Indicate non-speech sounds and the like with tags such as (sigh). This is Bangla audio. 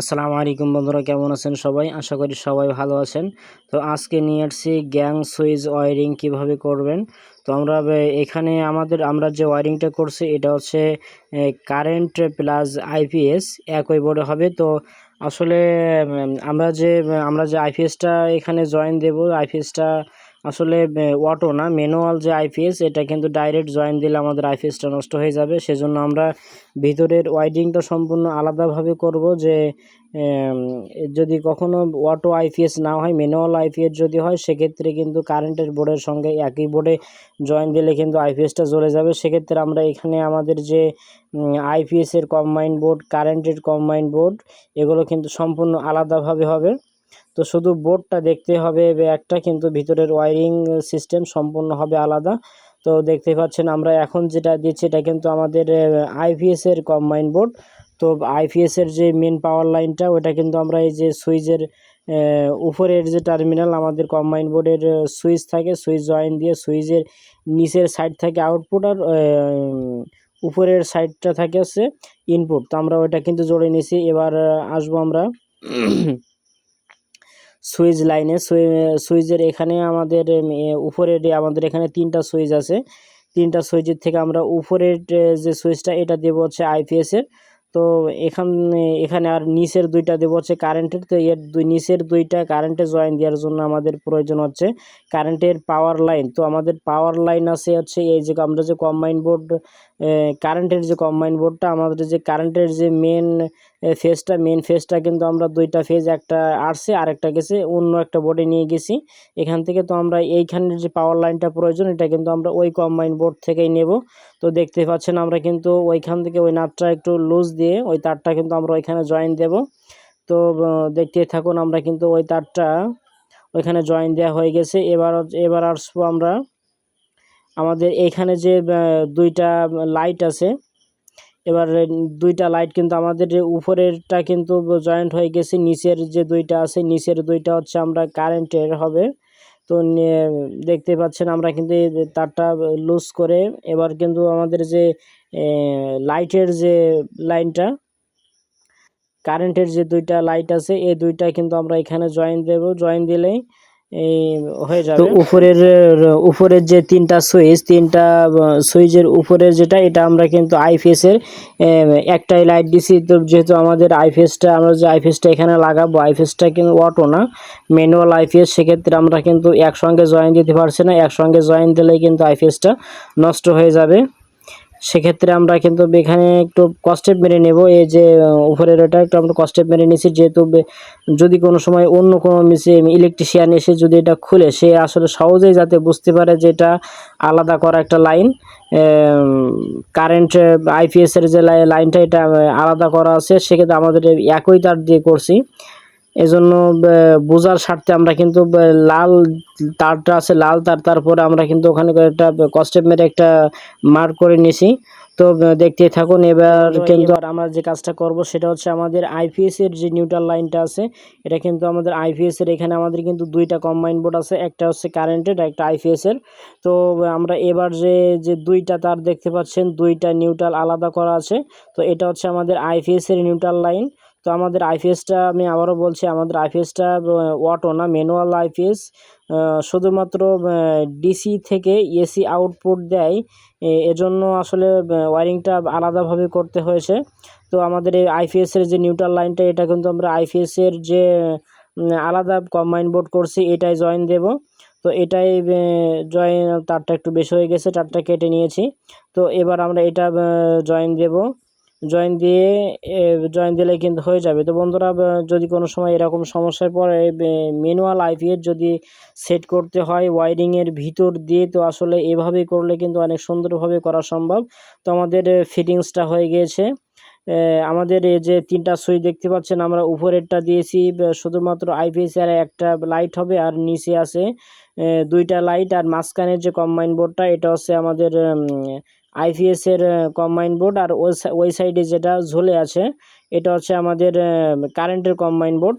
আসসালামু আলাইকুম বন্ধুরা, কেমন আছেন সবাই? আশা করি সবাই ভালো আছেন। তো আজকে নিয়ে আসছি গ্যাং সুইচ ওয়ারিং কীভাবে করবেন। তো আমরা এখানে আমাদের, আমরা যে ওয়ারিংটা করছি, এটা হচ্ছে কারেন্ট প্লাস আইপিএস একই বোর্ডে হবে। তো আসলে আমরা যে আমরা যে আইপিএসটা এখানে জয়েন দেব আইপিএসটা আসলে অটো না ম্যানুয়াল যে আইপিএস এটা কিন্তু ডাইরেক্ট জয়েন দিলে আমাদের আইপিএসটা নষ্ট হয়ে যাবে। সেজন্য আমরা ভিতরের ওয়াইডিংটা সম্পূর্ণ আলাদাভাবে করব যে যদি কখনো অটো আইপিএস না হয় ম্যানুয়াল আইপিএস যদি হয়, সেক্ষেত্রে কিন্তু কারেন্টের বোর্ডের সঙ্গে একই বোর্ডে জয়েন দিলে কিন্তু আইপিএসটা জ্বলে যাবে। সেক্ষেত্রে আমরা এখানে আমাদের যে আইপিএস এর কম্বাইন বোর্ড কারেন্টের কম্বাইন বোর্ড এগুলো কিন্তু সম্পূর্ণ আলাদাভাবে হবে। তো শুধু বোর্ডটা দেখতে হবে একটা, কিন্তু ভিতরের ওয়ারিং সিস্টেম সম্পূর্ণ হবে আলাদা। তো দেখতে পাচ্ছেন আমরা এখন যেটা দিচ্ছি এটা কিন্তু আমাদের আইপিএস এর কম্বাইন বোর্ড তো আইপিএস এর যে মেন পাওয়ার লাইনটা ওটা কিন্তু আমরা এই যে সুইচের উপরের যে টার্মিনাল আমাদের কম্বাইন বোর্ডের সুইচ থাকে, সুইচ জয়েন দিয়ে সুইচের নিচের সাইড থাকে আউটপুট আর উপরের সাইডটা থাকে হচ্ছে ইনপুট তো আমরা ওটা কিন্তু জোড়ে নিছি। এবার আসব আমরা (clears throat) সুইচ লাইনে সুইচের এখানে আমাদের উপরের আমাদের এখানে তিনটা সুইচ আছে। তিনটা সুইচের থেকে আমরা উপরের যে সুইচটা, এটা দেবো হচ্ছে আইপিএস এর। তো এখানে এখানে আর নিচের দুইটা দেবো হচ্ছে কারেন্টের তো এর দুই, নিচের দুইটা কারেন্টে জয়েন দেওয়ার জন্য আমাদের প্রয়োজন হচ্ছে কারেন্টের পাওয়ার লাইন তো আমাদের পাওয়ার লাইন আছে হচ্ছে এই যে আমরা যে কম্বাইন বোর্ড কারেন্টের যে কম্বাইন বোর্ডটা আমাদের যে কারেন্টের যে মেন ফেজটা মেন ফেজটা কিন্তু আমরা দুইটা ফেজ একটা আসছে, আরেকটা গেছে, অন্য একটা বোর্ডে নিয়ে গেছি। এখান থেকে তো আমরা এইখানের যে পাওয়ার লাইনটা প্রয়োজন, এটা কিন্তু আমরা ওই কম্বাইন বোর্ড থেকেই নেব। তো দেখতে পাচ্ছেন আমরা কিন্তু ওইখান থেকে ওই নাটটা একটু লুজ দিয়ে ওই তারটা কিন্তু আমরা ওইখানে জয়েন দেব। তো দেখতে থাকুন আমরা কিন্তু ওই তারটা ওইখানে জয়েন দেওয়া হয়ে গেছে। এবার এবার আসব আমরা আমাদের এইখানে যে দুইটা লাইট আছে। এবার দুইটা লাইট কিন্তু আমাদের উপরেরটা কিন্তু জয়েন্ট হয়ে গেছে, নিচের যে দুইটা আছে, নিচের দুইটা হচ্ছে আমরা কারেন্টের হবে। তো নিয়ে দেখতে পাচ্ছেন আমরা কিন্তু তারটা লুজ করে এবার কিন্তু আমাদের যে লাইটের যে লাইনটা কারেন্টের যে দুইটা লাইট আছে, এই দুইটা কিন্তু আমরা এখানে জয়েন দেব। জয়েন দিলেই হয়ে যাবে। উপরের উপরের যে তিনটা সুইচ তিনটা সুইচের উপরের যেটা এটা আমরা কিন্তু আইপিএস এর একটাই লাইট দিছি তো যেহেতু আমাদের আইপিএসটা আমরা যে আইপিএসটা এখানে লাগাবো আইপিএসটা কিন্তু অটো না। ম্যানুয়াল আইপিএস সেক্ষেত্রে আমরা কিন্তু একসঙ্গে জয়েন দিতে পারছি না। একসঙ্গে জয়েন দিলেই কিন্তু আইপিএসটা নষ্ট হয়ে যাবে। সেক্ষেত্রে আমরা কিন্তু এখানে একটু কস্টেপ মেরে নেব। এই যে উপরের এটা একটু আমরা কস্টেপ মেরে নিছি। যেহেতু যদি কোনো সময় অন্য কোনো ইলেকট্রিশিয়ান এসে যদি এটা খুলে, সে আসলে সহজেই যাতে বুঝতে পারে যে এটা আলাদা করা একটা লাইন কারেন্ট আইপিএস এর যে লাই- লাইনটা এটা আলাদা করা আছে, সেক্ষেত্রে আমাদের একই তার দিয়ে করছি। এজন্য বোঝার স্বার্থে আমরা কিন্তু লাল তারটা আছে লাল তার তারপরে আমরা কিন্তু ওখানে একটা কস্টেপ মেরে একটা মার্ক করে নিছি তো দেখতে থাকুন এবার কিন্তু আর আমরা যে কাজটা করব সেটা হচ্ছে আমাদের আইপিএস এর যে নিউট্রাল লাইনটা আছে এটা কিন্তু আমাদের আইপিএস এর এখানে আমাদের কিন্তু দুইটা কম্বাইন বোর্ড আছে একটা হচ্ছে কারেন্টের একটা আইপিএস এর। তো আমরা এবার যে যে দুইটা তার দেখতে পাচ্ছেন দুইটা নিউট্রাল আলাদা করা আছে তো এটা হচ্ছে আমাদের আইপিএস এর নিউট্রাল লাইন তো আমাদের আইপিএসটা আমি আবারও বলছি, আমাদের আইপিএসটা অটো না ম্যানুয়াল আইপিএস শুধুমাত্র ডিসি থেকে এসি আউটপুট দেয়। এজন্য আসলে ওয়ারিংটা আলাদাভাবে করতে হয়েছে। তো আমাদের এই আইপিএস এর যে নিউট্রাল লাইনটা এটা কিন্তু আমরা আইপিএস এর যে আলাদা কম্বাইন বোর্ড করছি, এটাই জয়েন দেব। তো এটাই জয়েন তারটা একটু বেশি হয়ে গেছে, তারটা কেটে নিয়েছি। তো এবার আমরা এটা জয়েন দেব। জয়েন দিয়ে জয়েন দিলে কিন্তু হয়ে যাবে। তো বন্ধুরা যদি কোনো সময় এরকম সমস্যায় পড়ে ম্যানুয়াল আইপিএস যদি সেট করতে হয় ওয়ারিংয়ের ভিতর দিয়ে, তো আসলে এভাবে করলে কিন্তু অনেক সুন্দরভাবে করা সম্ভব। তো আমাদের ফিটিংসটা হয়ে গিয়েছে। আমাদের এই যে তিনটা সুইচ দেখতে পাচ্ছেন, আমরা উপরেরটা দিয়েছি শুধুমাত্র আইপিএস এর একটা লাইট হবে আর নিচে আছে দুইটা লাইট আর মাঝখানের যে কম্বাইন বোর্ডটা এটা হচ্ছে আমাদের আইপিএসের কম্বাইন বোর্ড আর ওই ওই সাইডে যেটা ঝোলে আছে, এটা হচ্ছে আমাদের কারেন্টের কম্বাইন বোর্ড